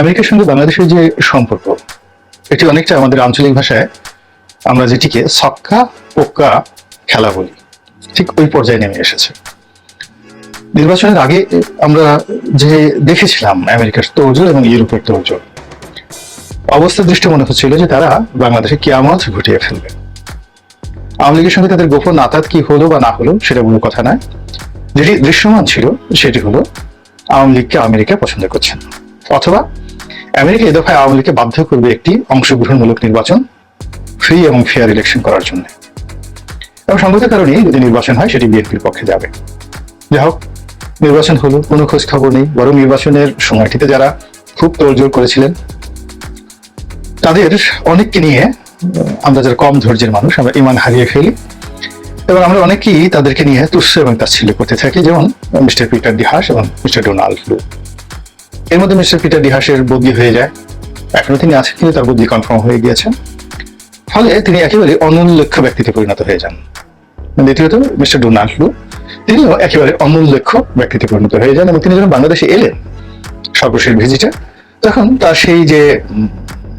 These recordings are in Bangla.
আমেরিকার সঙ্গে বাংলাদেশের যে সম্পর্ক, এটি অনেকটা আমাদের আঞ্চলিক ভাষায় আমরা যেটিকে সক্কা পোক্কা, খেলা বলি। ঠিক ওই পর্যায়ে নেমে এসেছে। নির্বাচনের আগে আমরা যে দেখেছিলাম আমেরিকার তৌজোর এবং ইউরোপের তৌজোর অবস্থা দৃষ্টি মনে হচ্ছিল যে তারা বাংলাদেশে কিয়ামত ঘটিয়ে ফেলবে। আওয়ামী লীগের সঙ্গে তাদের গোপন আতাত কি হলো বা না হলো সেটা কোনো কথা নয়। যেটি দৃশ্যমান ছিল সেটি হলো আওয়ামী লীগকে আমেরিকা পছন্দ করছেন অথবা আমেরিকা এ দফায় আওয়ামী লীগকে বাধ্য করবে একটি অংশগ্রহণমূলক নির্বাচন ফ্রি এবং ফেয়ার ইলেকশন করার জন্য। এবং সঙ্গত কারণেই যদি নির্বাচন হয়, সেটি বিএনপির পক্ষে যাবে। যাই হোক, নির্বাচন হলো, কোনো খোঁজ খবর নেই। বরং নির্বাচনের সময়টিতে যারা খুব তোড়জোড় করেছিলেন, তাদের অনেককে নিয়ে আমরা যারা কম ধৈর্যের মানুষ, আমরা ইমান হারিয়ে ফেলি। এবং আমরা অনেকেই তাদেরকে নিয়ে তুচ্ছ এবং তাচ্ছিল্য করতে থাকি, যেমন মিস্টার পিটার ডিহাস এবং মিস্টার ডোনাল্ড লু। এর মধ্যে মিস্টার পিটার ডিহাসের বদলি হয়ে যায়। এখনও তিনি আছেন, কিন্তু তার বদলি কনফার্ম হয়ে গিয়েছেন ফলে তিনি একেবারে অনুল্লেখ্য ব্যক্তিতে পরিণত হয়ে যান। দ্বিতীয়ত, মিস্টার ডোনাল্ড লু, তিনিও একেবারে অনুল্লেখ্য ব্যক্তিতে পরিণত হয়ে যান এবং তিনি যখন বাংলাদেশে এলেন সর্বশেষ ভিজিটে তখন তার সেই যে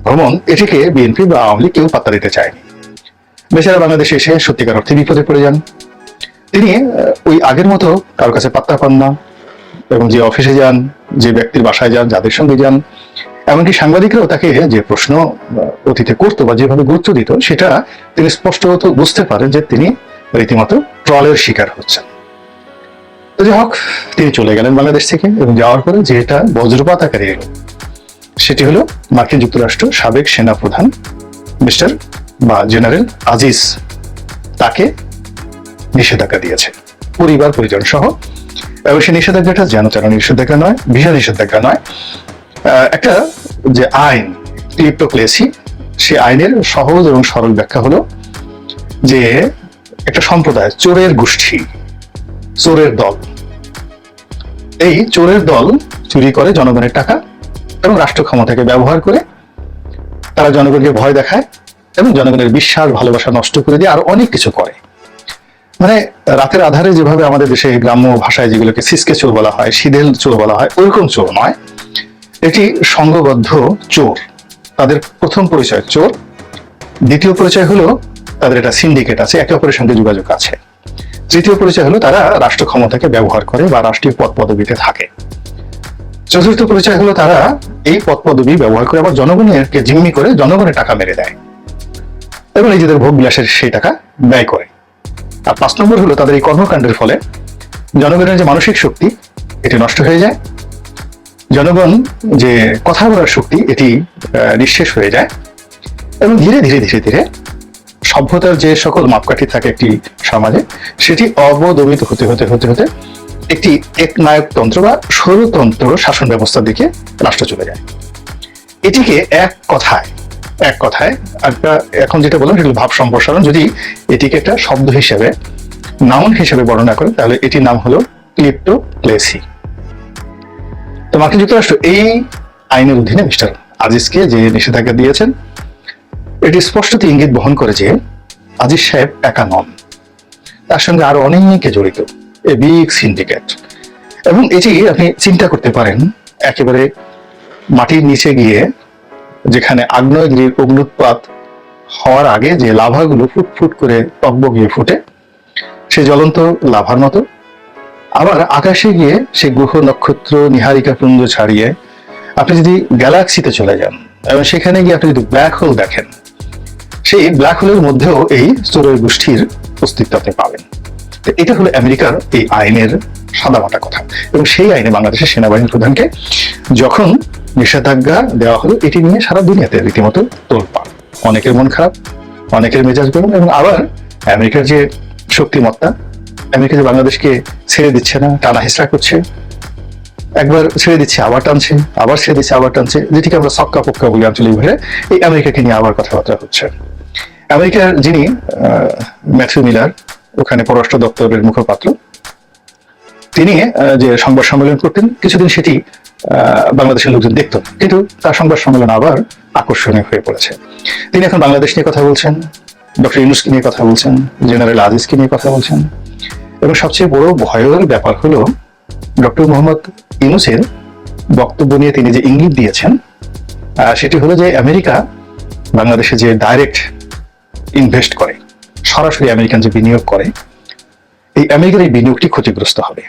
ভ্রমণ, এটিকে বিএনপি বা আওয়ামী লীগ কেউ পাত্তা দিতে চায়নি। বেচারা বাংলাদেশে এসে সত্যিকার অর্থে বিপদে পড়ে যান। তিনি ওই আগের মতো কারোর কাছে পাত্তা পান না এবং যে অফিসে যান যে ব্যক্তির বাসায় যান, যাদের সঙ্গে যান, এমনকি সাংবাদিকরাও তাকে যে প্রশ্ন অতীতে করতো বা যেভাবে গুরুত্ব দিত, সেটা তিনি স্পষ্টত বুঝতে পারেন যে তিনি রীতিমতো ট্রলের শিকার হচ্ছেন। তো যাই হোক, তিনি চলে গেলেন বাংলাদেশ থেকে এবং যাওয়ার পরে যেটা বজ্রপাত আকারে এলো, সেটি হলো মার্কিন যুক্তরাষ্ট্র সাবেক সেনা প্রধান মিস্টার বা জেনারেল আজিজ তাকে নিষেধাজ্ঞা দিয়েছে। পরিবার পরিজন সহ এবং সেই নিষেধাজ্ঞাটা যেন তেন নিষেধাজ্ঞা নয় ভিসা নিষেধাজ্ঞা নয়। একটা যে আইন ক্লিপ্টোক্লেসি সেই আইনের সহজ এবং সরল ব্যাখ্যা হলো যে একটা সম্প্রদায়, চোরের গোষ্ঠী, চোরের দল। এই চোরের দল চুরি করে জনগণের টাকা এবং রাষ্ট্র ক্ষমতাকে ব্যবহার করে তারা জনগণকে ভয় দেখায় এবং জনগণের বিশ্বাস, ভালোবাসা নষ্ট করে দিয়ে আর অনেক কিছু করে। মানে রাতের আধারে যেভাবে আমাদের দেশে গ্রাম্য ভাষায় যেগুলোকে সিসকে চোর বলা হয়, সিদেল চোর বলা হয়, ওইরকম চোর নয়। এটি সংঘবদ্ধ চোর, তাদের প্রথম পরিচয় চোর। দ্বিতীয় পরিচয় হলো তাদের একটা সিন্ডিকেট আছে, একে অপরের সঙ্গে যোগাযোগ আছে। তৃতীয় পরিচয় হলো তারা রাষ্ট্র ক্ষমতাকে ব্যবহার করে বা রাষ্ট্রীয় পদ পদবিতে থাকে। চতুর্থ পরিচয় হলো তারা এই পদ পদবি ব্যবহার করে আবার জনগণেরকে জিম্মি করে জনগণের টাকা মেরে দেয়। এবং নিজেদের ভোগ বিলাসের সেই টাকা ব্যয় করে। আর পাঁচ নম্বর হলো তাদের এই কর্মকাণ্ডের ফলে জনগণের যে মানসিক শক্তি, এটি নষ্ট হয়ে যায়। জনগণ যে কথা বলার শক্তি, এটি নিঃশেষ হয়ে যায় এবং ধীরে ধীরে ধীরে ধীরে সভ্যতার যে সকল মাপকাঠি থাকে একটি সমাজে, সেটি অবদমিত হতে হতে হতে হতে একটি একনায়কতন্ত্র বা স্বরতন্ত্র শাসন ব্যবস্থার দিকে রাষ্ট্র চলে যায়। এটিকে এক কথায় এক কথায়, একটা এখন যেটা বললাম সেগুলো ভাব সম্প্রসারণ। যদি এটিকে একটা শব্দ হিসেবে, নাউন হিসেবে বর্ণনা করে, তাহলে এটির নাম হলো ক্লিপ্টোক্লেসি। তো মার্কিন যুক্তরাষ্ট্র, এই আইনের অধীনে মিস্টার আজিজকে যে নিষেধাজ্ঞা দিয়েছেন, এটি স্পষ্টত ইঙ্গিত বহন করে যে আজিজ সাহেব একা নন। তার সঙ্গে আরও অনেকে জড়িত, এ বিগ সিন্ডিকেট। এবং এটি আপনি চিন্তা করতে পারেন, একেবারে মাটির নিচে গিয়ে যেখানে আগ্নেয়গিরির অগ্নুৎপাত হওয়ার আগে যে লাভাগুলো ফুটফুট করে টকবগিয়ে ফুটে, সে জ্বলন্ত লাভার মতো। আবার আকাশে গিয়ে সে গ্রহ, নক্ষত্র, নিহারিকা পুঞ্জ ছাড়িয়ে আপনি যদি গ্যালাক্সিতে চলে যান এবং সেখানে গিয়ে আপনি যদি ব্ল্যাক হোল দেখেন, সেই ব্ল্যাক হোলের মধ্যেও এই চোরের গোষ্ঠীর অস্তিত্ব আপনি পাবেন। এটা হলো আমেরিকার এই আইনের সাদামাটা কথা। এবং সেই আইনে বাংলাদেশের সেনাবাহিনী প্রধানকে যখন নিষেধাজ্ঞা দেওয়া হলো, এটি নিয়ে সারা দুনিয়াতে রীতিমতো তোলপাড়। অনেকের মন খারাপ, অনেকের মেজাজ গরম এবং আবার আমেরিকার যে শক্তিমত্তা, আমেরিকা যে বাংলাদেশকে ছেড়ে দিচ্ছে না, টানা হেসরা করছে, একবার ছেড়ে দিচ্ছে, আবার টানছে, আবার ছেড়ে দিচ্ছে, আবার টানছে, যেটিকে আমরা সক্কা পক্কা বলি আঞ্চলিক ভাবে এই আমেরিকাকে নিয়ে আবার কথাবার্তা হচ্ছে। আমেরিকার যিনি ম্যাথিউ মিলার, ওখানে পররাষ্ট্র দপ্তরের মুখপাত্র, তিনি যে সংবাদ সম্মেলন করতেন, কিছুদিন সেটি বাংলাদেশের লোকজন দেখত। কিন্তু তার সংবাদ সম্মেলন আবার আকর্ষণীয় হয়ে পড়েছে। তিনি এখন বাংলাদেশ নিয়ে কথা বলছেন, ডক্টর ইউনুসকে নিয়ে কথা বলছেন, জেনারেল আজিজকে নিয়ে কথা বলছেন। এবং সবচেয়ে বড় ভয়ের ব্যাপার হলো, ডক্টর মোহাম্মদ ইউনুসের বক্তব্য নিয়ে তিনি যে ইঙ্গিত দিয়েছেন সেটি হলো যে আমেরিকা বাংলাদেশে যে ডাইরেক্ট ইনভেস্ট করে, সরাসরি আমেরিকান যে বিনিয়োগ করে, এই আমেরিকার এই বিনিয়োগটি ক্ষতিগ্রস্ত হবে।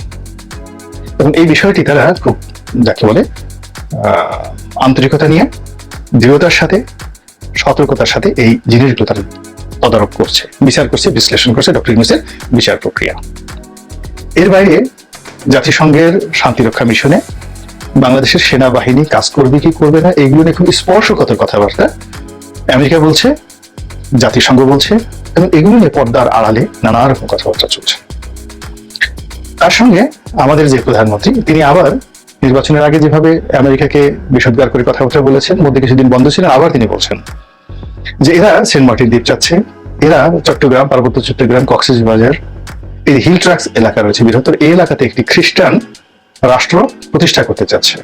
এবং এই বিষয়টি তারা খুব, যাকে বলে আন্তরিকতা নিয়ে, দৃঢ়তার সাথে, সতর্কতার সাথে এই জিনিসগুলো তারা তদারক করছে, বিচার করছে, বিশ্লেষণ করছে ডক্টর ইউনুসের বিচার প্রক্রিয়া। এর বাইরে জাতিসংঘের শান্তিরক্ষা মিশনে বাংলাদেশের সেনাবাহিনী কাজ করবে কি করবে না, এইগুলো নিয়ে খুব স্পর্শকাতর কথাবার্তা আমেরিকা বলছে, জাতিসংঘ বলছে, এবং এগুলো নিয়ে পর্দার আড়ালে নানা রকম কথাবার্তা চলছে। তার সঙ্গে আমাদের যে প্রধানমন্ত্রী, তিনি আবার নির্বাচনের আগে যেভাবে আমেরিকাকে বিষদগার করে কথাবার্তা বলেছেন, মধ্যে কিছুদিন বন্ধ ছিলেন, আবার তিনি বলছেন যে এরা সেন্ট মার্টিন দ্বীপ চাচ্ছে, এরা চট্টগ্রাম, পার্বত্য চট্টগ্রাম কক্সেস বাজার এই হিল ট্রাক্স এলাকা রয়েছে, বৃহত্তর এই এলাকাতে একটি খ্রিস্টান রাষ্ট্র প্রতিষ্ঠা করতে চাচ্ছে।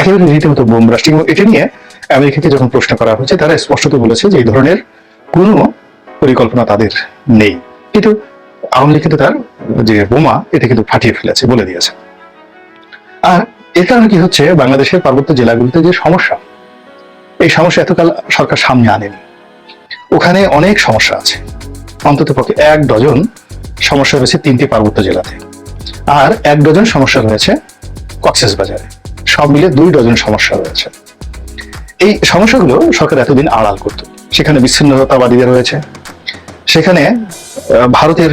একেবারে রীতিমতো বোম রাষ্ট্র এবং এটা নিয়ে আমেরিকাকে যখন প্রশ্ন করা হয়েছে, তারা স্পষ্টত বলেছে যে এই ধরনের কোনো পরিকল্পনা তাদের নেই। কিন্তু আওয়ামী কিন্তু তার যে বোমা, এটা কিন্তু ফাটিয়ে ফেলেছে, বলে দিয়েছে। আর এর কারণে কি হচ্ছে? বাংলাদেশের পার্বত্য জেলাগুলিতে যে সমস্যা, এই সমস্যা এতকাল সরকার সামনে আনেনি। ওখানে অনেক সমস্যা আছে। অন্তত পক্ষে এক ডজন সমস্যা রয়েছে তিনটি পার্বত্য জেলাতে। আর এক ডজন সমস্যা রয়েছে কক্সেস বাজারে। সব মিলে দুই ডজন সমস্যা রয়েছে এই সমস্যাগুলো সরকার এতদিন আড়াল করত। সেখানে বিচ্ছিন্নতাবাদীরা রয়েছে। সেখানে ভারতের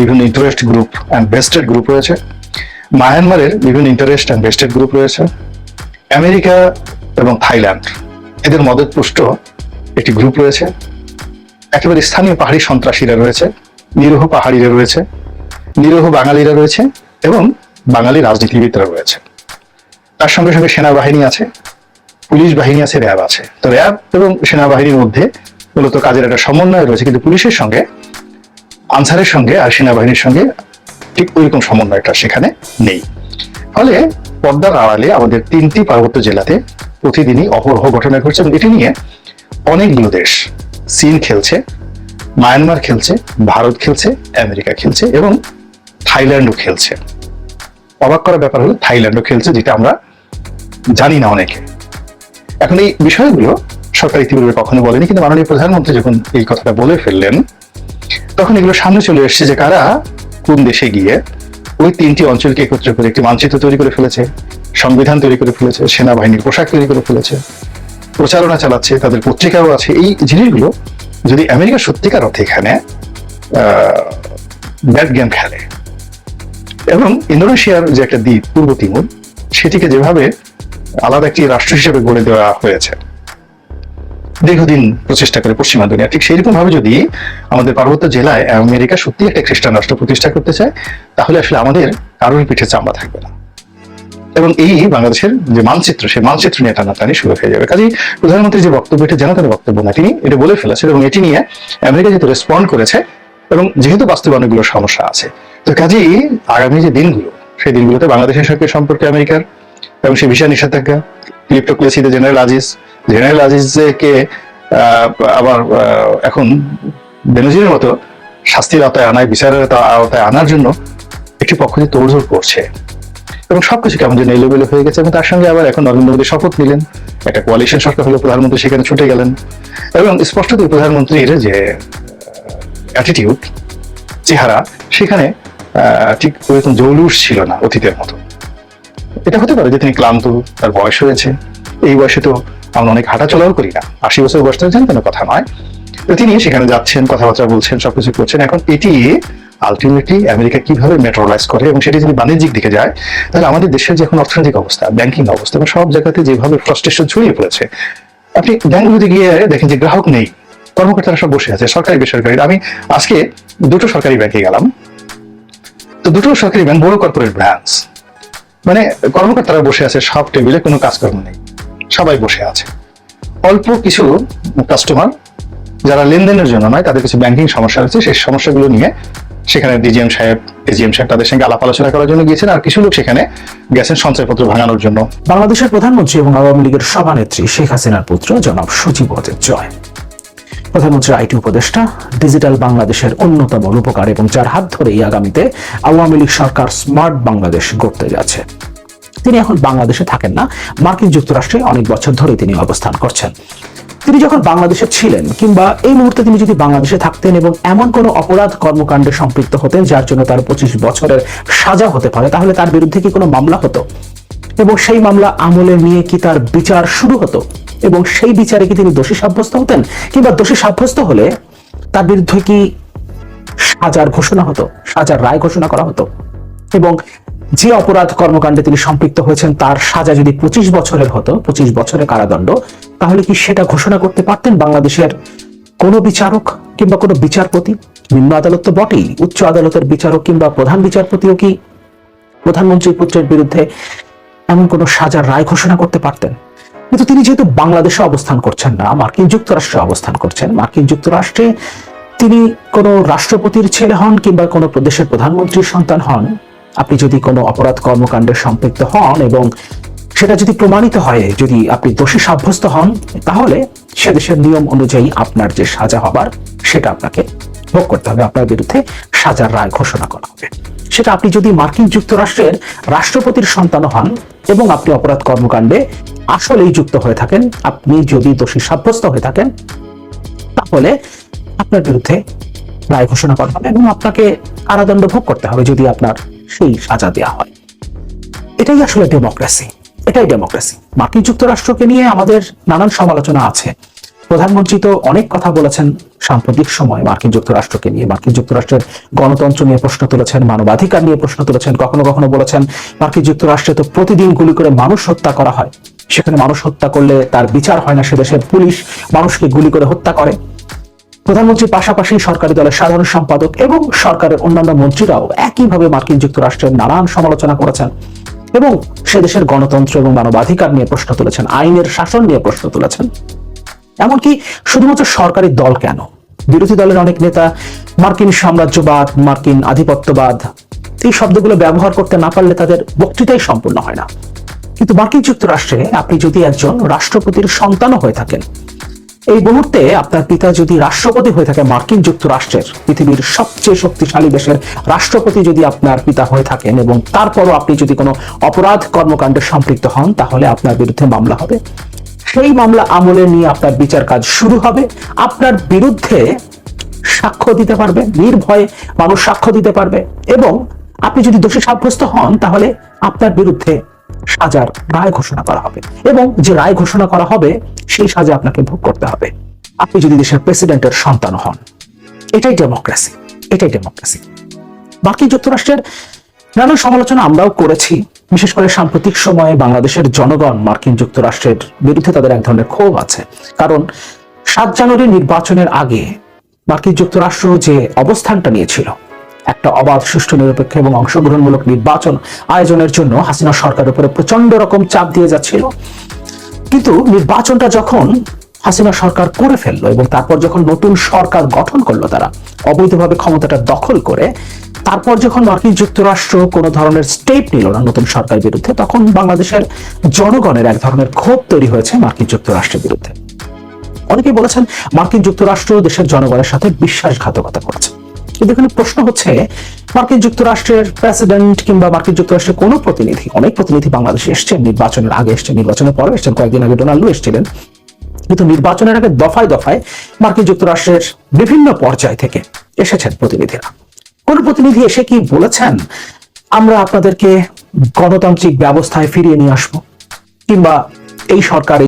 বিভিন্ন interest group and vested group রয়েছে। মায়ানমারের বিভিন্ন ইন্টারেস্ট অ্যান্ড বেস্টেড গ্রুপ রয়েছে। আমেরিকা এবং থাইল্যান্ড এদের মদতপুষ্ট একটি গ্রুপ রয়েছে। একেবারে স্থানীয় পাহাড়ি সন্ত্রাসীরা রয়েছে, নিরীহ পাহাড়িরা রয়েছে, নিরীহ বাঙালিরা রয়েছে এবং বাঙালি রাজনীতিবিদরা রয়েছে। তার সঙ্গে সঙ্গে সেনাবাহিনী আছে, পুলিশ বাহিনী আছে, র্যাব আছে। তো র্যাব এবং সেনাবাহিনীর মধ্যে মূলত কাজের একটা সমন্বয় রয়েছে, কিন্তু পুলিশের সঙ্গে আনসারের সঙ্গে আর সেনাবাহিনীর সঙ্গে ঠিক ওইরকম সমন্বয়টা সেখানে নেই। ফলে পদ্মার আড়ালে আমাদের তিনটি পার্বত্য জেলাতে প্রতিদিনই অপরহ ঘটনা ঘটছে এবং এটি নিয়ে অনেকগুলো দেশ, চীন খেলছে, মায়ানমার খেলছে, ভারত খেলছে, আমেরিকা খেলছে এবং থাইল্যান্ডও খেলছে। অবাক করার ব্যাপার হলো থাইল্যান্ডও খেলছে, যেটা আমরা জানি না অনেকে। এখন এই বিষয়গুলো সরকার ইতিপূর্বে কখনো বলেনি, কিন্তু মাননীয় প্রধানমন্ত্রী যখন এই কথাটা বলে ফেললেন তখন এগুলো সামনে চলে এসেছে যে কারা কোন দেশে গিয়ে ওই তিনটি অঞ্চলকে একত্র করে একটি মানচিত্র তৈরি করে ফেলেছে, সংবিধান তৈরি করে ফেলেছে, সেনাবাহিনীর পোশাক তৈরি করে ফেলেছে, প্রচারণা চালাচ্ছে, তাদের পত্রিকাও আছে। এই জিনিসগুলো যদি আমেরিকা সত্যিকার অর্থে এখানে ব্যাট গেম খেলে, এবং ইন্দোনেশিয়ার যে একটা দ্বীপ, পূর্ব তিমুর, সেটিকে যেভাবে আলাদা একটি রাষ্ট্র হিসেবে গড়ে দেওয়া হয়েছে দীর্ঘদিন প্রচেষ্টা করে পশ্চিমা দুনিয়া। ঠিক সেইরকম ভাবে যদি আমাদের পার্বত্য জেলায় আমেরিকা সত্যি একটা খ্রিস্টান রাষ্ট্র প্রতিষ্ঠা করতে চায়, তাহলে আসলে আমাদের কারোর পিঠে চামড়া থাকবে না। এবং এই বাংলাদেশের যে মানচিত্র, সেই মানচিত্র নিয়ে টানাটানি শুরু হয়ে যাবে। কাজেই প্রধানমন্ত্রী যে বক্তব্য, এটা জনতার বক্তব্য না, তিনি এটা বলে ফেলেছেন এবং এটি নিয়ে আমেরিকা যেহেতু রেসপন্ড করেছে এবং যেহেতু বাস্তবায়নগুলো সমস্যা আছে, তো কাজেই আগামী যে দিনগুলো, সেই দিনগুলোতে বাংলাদেশের সঙ্গে সম্পর্কে আমেরিকার এবং সেই ভিসা নিষেধাজ্ঞা ক্লিপ্টোক্রেসিতে জেনারেল আজিজ জেনারেল আজিজকে আবার এখন বেনজিরের মতো শাস্তির আওতায় আনায়, বিচারের আওতায় আনার জন্য একটি পক্ষ যে তোড়জোড় করছে। এবং সবকিছু কেমন যেন এলোমেলো হয়ে গেছে এবং তার সঙ্গে আবার এখন নরেন্দ্র মোদী শপথ নিলেন। একটা কোয়ালিশন সরকার হলো প্রধানমন্ত্রী সেখানে ছুটে গেলেন। এবং স্পষ্টতই প্রধানমন্ত্রীর যে অ্যাটিটিউড চেহারা, সেখানে ঠিক ওইরকম জৌলুস ছিল না অতীতের মতো। এটা হতে পারে যে তিনি ক্লান্ত, তার বয়স হয়েছে। এই বয়সে তো আমরা অনেক হাঁটা চলাও করি না। আশি বছর বয়স তো জানতেন কথা নয়। তো তিনি সেখানে যাচ্ছেন, কথাবার্তা বলছেন, সবকিছু করছেন। এখন এটি আলটিমেটলি আমেরিকা কীভাবে মেট্রোলাইজ করে এবং সেটি যদি বাণিজ্যিক দিকে যায়, তাহলে আমাদের দেশের যে এখন অর্থনৈতিক অবস্থা ব্যাংকিং অবস্থা এবং সব জায়গাতে যেভাবে ফ্রাস্ট্রেশন ছড়িয়ে পড়েছে, আপনি ব্যাংকগুলোতে গিয়ে দেখেন যে গ্রাহক নেই, কর্মকর্তারা সব বসে আছে, সরকারি, বেসরকারি। আমি আজকে দুটো সরকারি ব্যাংকে গেলাম। তো দুটো সরকারি ব্যাংক বড় কর্পোরেট ব্রাঞ্চ মানে কর্মকর্তারা বসে আছে, সব টেবিলে কোনো কাজকর্ম নেই। সবাই বসে আছে। অল্প কিছু কাস্টমার যারা লেনদেনের জন্য নয়, তাদের কিছু ব্যাংকিং সমস্যা আছে সেই সমস্যাগুলো নিয়ে সেখানে ডিজিএম সাহেব এজিএম সাহেব তাদের সঙ্গে আলাপ আলোচনা করার জন্য গিয়েছেন আর কিছু লোক সেখানে গেছেন সঞ্চয়পত্র ভাঙানোর জন্য। বাংলাদেশের প্রধানমন্ত্রী এবং আওয়ামী লীগের সভানেত্রী শেখ হাসিনার পুত্র জনাব সচিব জয়। প্রধানমন্ত্রীর আইটি উপদেষ্টা, ডিজিটাল বাংলাদেশের অন্যতম রূপকার এবং যার হাত ধরেই আগামীতে আওয়ামী লীগ সরকার স্মার্ট বাংলাদেশ গড়তে যাচ্ছে। তিনি এখন বাংলাদেশে থাকেন না। মার্কিন যুক্তরাষ্ট্রে অনেক বছর ধরে তিনি অবস্থান করছেন। তিনি যখন বাংলাদেশে ছিলেন কিংবা এই মুহূর্তে তিনি যদি বাংলাদেশে থাকতেন এবং এমন কোনো অপরাধ কর্মকাণ্ডে সম্পৃক্ত হতেন যার জন্য তার পঁচিশ বছরের সাজা হতে পারে, তাহলে তার বিরুদ্ধে কি কোনো মামলা হতো? এবং সেই মামলা আমলে নিয়ে কি তার বিচার শুরু হতো? এবং সেই বিচারে কি তিনি দোষী সাব্যস্ত হতেন? কিংবা দোষী সাব্যস্ত হলে তার বিরুদ্ধে কি সাজার ঘোষণা হতো, সাজার রায় ঘোষণা করা হতো? এবং যে অপরাধ কর্মকাণ্ডে তিনি সম্পৃক্ত হয়েছেন, তার সাজা যদি পঁচিশ বছরের হতো, পঁচিশ বছরের কারাদণ্ড, তাহলে কি সেটা ঘোষণা করতে পারতেন বাংলাদেশের কোনো বিচারক কিংবা কোনো বিচারপতি? নিম্ন আদালত তো বটেই। উচ্চ আদালতের বিচারক কিংবা প্রধান বিচারপতিও কি প্রধানমন্ত্রীর পুত্রের বিরুদ্ধে এমন কোনো সাজার রায় ঘোষণা করতে পারতেন? কিন্তু তিনি যেহেতু বাংলাদেশে অবস্থান করছেন না, মার্কিন যুক্তরাষ্ট্রে অবস্থান করছেন। মার্কিন যুক্তরাষ্ট্রে তিনি কোনো রাষ্ট্রপতির ছেলে হন কিংবা কোনো প্রদেশের প্রধানমন্ত্রীর সন্তান হন। আপনি যদি কোনো অপরাধ কর্মকাণ্ডে সম্পৃক্ত হন এবং সেটা যদি প্রমাণিত হয়, যদি আপনি দোষী সাব্যস্ত হন, তাহলে সে দেশের নিয়ম অনুযায়ী আপনার যে সাজা হবার, সেটা আপনাকে ভোগ করতে হবে। আপনার বিরুদ্ধে সাজার রায় ঘোষণা করা হবে। সেটা আপনি যদি মার্কিন যুক্তরাষ্ট্রের রাষ্ট্রপতির সন্তান হন এবং আপনি অপরাধ কর্মকাণ্ডে আসলেই যুক্ত হয়ে থাকেন, আপনি যদি দোষী সাব্যস্ত হয়ে থাকেন, তাহলে আপনার বিরুদ্ধে রায় ঘোষণা করা হবে এবং আপনাকে কারাদণ্ড ভোগ করতে হবে যদি আপনার সেই সাজা দেওয়া হয়। এটাই আসলে ডেমোক্রেসি এটাই ডেমোক্রেসি মার্কিন যুক্তরাষ্ট্রকে নিয়ে আমাদের নানান সমালোচনা আছে। প্রধানমন্ত্রী তো অনেক কথা বলেছেন সাম্প্রতিক সময় মার্কিন যুক্তরাষ্ট্রকে নিয়ে। মার্কিন যুক্তরাষ্ট্রের গণতন্ত্র নিয়ে প্রশ্ন তুলেছেন, মানবাধিকার নিয়ে প্রশ্ন তুলেছেন, কখনো কখনো বলেছেন, মার্কিন যুক্তরাষ্ট্রে তো প্রতিদিন গুলি করে মানুষ হত্যা করা হয়। সেখানে মানুষ হত্যা করলে তার বিচার হয় না, সে দেশের পুলিশ মানুষকে গুলি করে হত্যা করে। প্রধানমন্ত্রীর পাশাপাশি সরকারি দলের সাধারণ সম্পাদক এবং সরকারের অন্যান্য মন্ত্রীরাও একইভাবে মার্কিন যুক্তরাষ্ট্রের নানান সমালোচনা করেছেন এবং সে দেশের গণতন্ত্র এবং মানবাধিকার নিয়ে প্রশ্ন তুলেছেন, আইনের শাসন নিয়ে প্রশ্ন তুলেছেন। এমনকি শুধুমাত্র সরকারি দল কেন? বিরোধী দলের অনেক নেতা, মার্কিন সাম্রাজ্যবাদ, মার্কিন আধিপত্যবাদ, এই শব্দগুলো ব্যবহার করতে না পারলে তাদের বক্তৃতাই সম্পূর্ণ হয় না। কিন্তু মার্কিন যুক্তরাষ্ট্রে আপনি যদি একজন রাষ্ট্রপতির সন্তানও হয়ে থাকেন এই মুহূর্তে আপনার পিতা যদি রাষ্ট্রপতি হয়ে থাকে, মার্কিন যুক্তরাষ্ট্রের পৃথিবীর সবচেয়ে শক্তিশালী দেশের রাষ্ট্রপতি যদি আপনার পিতা হয়ে থাকেন এবং তারপরও আপনি যদি কোনো অপরাধ কর্মকাণ্ডে সম্পৃক্ত হন, তাহলে আপনার বিরুদ্ধে মামলা হবে। সেই মামলা আমলে নিয়ে আপনার বিচার কাজ শুরু হবে। আপনার বিরুদ্ধে সাক্ষ্য দিতে পারবে, নির্ভয়ে মানুষ সাক্ষ্য দিতে পারবে এবং আপনি যদি দোষী সাব্যস্ত হন, তাহলে আপনার বিরুদ্ধে সাজার রায় ঘোষণা করা হবে এবং যে রায় ঘোষণা করা হবে, সেই সাজা আপনাকে ভোগ করতে হবে। আপনি যদি দেশের প্রেসিডেন্টের সন্তান হন, এটাই ডেমোক্রেসি এটাই ডেমোক্রেসি। মার্কিন যুক্তরাষ্ট্রের নানান সমালোচনা আমরাও করেছি, বিশেষ করে সাম্প্রতিক সময়ে বাংলাদেশের জনগণ, মার্কিন যুক্তরাষ্ট্রের বিরুদ্ধে তাদের এক ধরনের ক্ষোভ আছে। কারণ সাত জানুয়ারি নির্বাচনের আগে মার্কিন যুক্তরাষ্ট্র যে অবস্থানটা নিয়েছিল একটা অবাধ, সুষ্ঠু, নিরপেক্ষ এবং অংশগ্রহণমূলক নির্বাচন আয়োজনের জন্য হাসিনা সরকারের উপরে প্রচণ্ড রকম চাপ দিয়ে যাচ্ছিল। কিন্তু নির্বাচনটা যখন হাসিনা সরকার করে ফেলল এবং তারপর যখন নতুন সরকার গঠন করল তারা, অবৈধভাবে ক্ষমতাটা দখল করে, তারপর যখন মার্কিন যুক্তরাষ্ট্র কোনো ধরনের স্টেপ নিল না নতুন সরকার বিরুদ্ধে, তখন বাংলাদেশের জনগণের এক ধরনের ক্ষোভ তৈরি হয়েছে মার্কিন যুক্তরাষ্ট্রের বিরুদ্ধে। অনেকে বলেছেন, মার্কিন যুক্তরাষ্ট্র দেশের জনগণের সাথে বিশ্বাসঘাতকতা করেছে। কিন্তু এখানে প্রশ্ন হচ্ছে, মার্কিন যুক্তরাষ্ট্রের প্রেসিডেন্ট কিংবা মার্কিন যুক্তরাষ্ট্রের কোনো প্রতিনিধি, অনেক প্রতিনিধি বাংলাদেশে এসছেন নির্বাচনের আগে এসছেন নির্বাচনের পরে এসছেন, কয়েকদিন আগে ডোনাল্ডো এসেছিলেন। কিন্তু নির্বাচনের আগে দফায় দফায় মার্কিন যুক্তরাষ্ট্রের বিভিন্ন পর্যায় থেকে এসেছেন প্রতিনিধিরা। কোন প্রতিনিধি এসে কি বলেছেন? আমরা আপনাদেরকে গণতান্ত্রিক ব্যবস্থায় ফিরিয়ে নিয়ে আসব, কিংবা এই সরকার